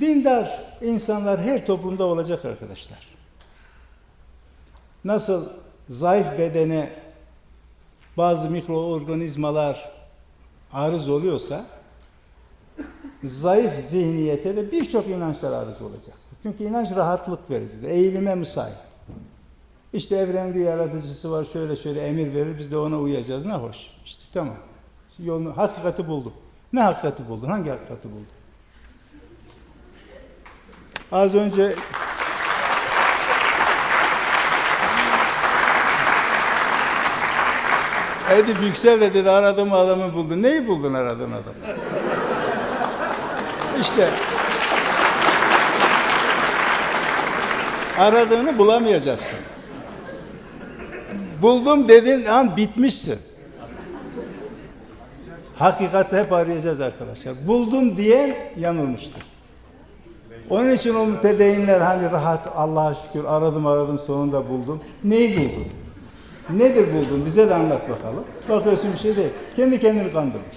Dindar insanlar her toplumda olacak arkadaşlar. Nasıl zayıf bedene bazı mikroorganizmalar arız oluyorsa zayıf zihniyete de birçok inançlar arız olacak. Çünkü inanç rahatlık vericidir, eğilime müsait. İşte evrenin bir yaratıcısı var, şöyle şöyle emir verir, biz de ona uyacağız. Ne hoş. İşte tamam. Yolunu, hakikati buldum. Ne hakikati buldun? Hangi hakikati buldun? Az önce Edip Yüksel de dedi aradığım adamı buldun. Neyi buldun aradığın adamı? İşte aradığını bulamayacaksın. Buldum dedin an bitmişsin. Hakikati hep arayacağız arkadaşlar. Buldum diyen yanılmıştır. Onun için o mütedeyinler hani rahat Allah'a şükür aradım aradım sonunda buldum. Neyi buldun? Nedir buldun? Bize de anlat bakalım. Bakıyorsun bir şey değil. Kendi kendini kandırmış.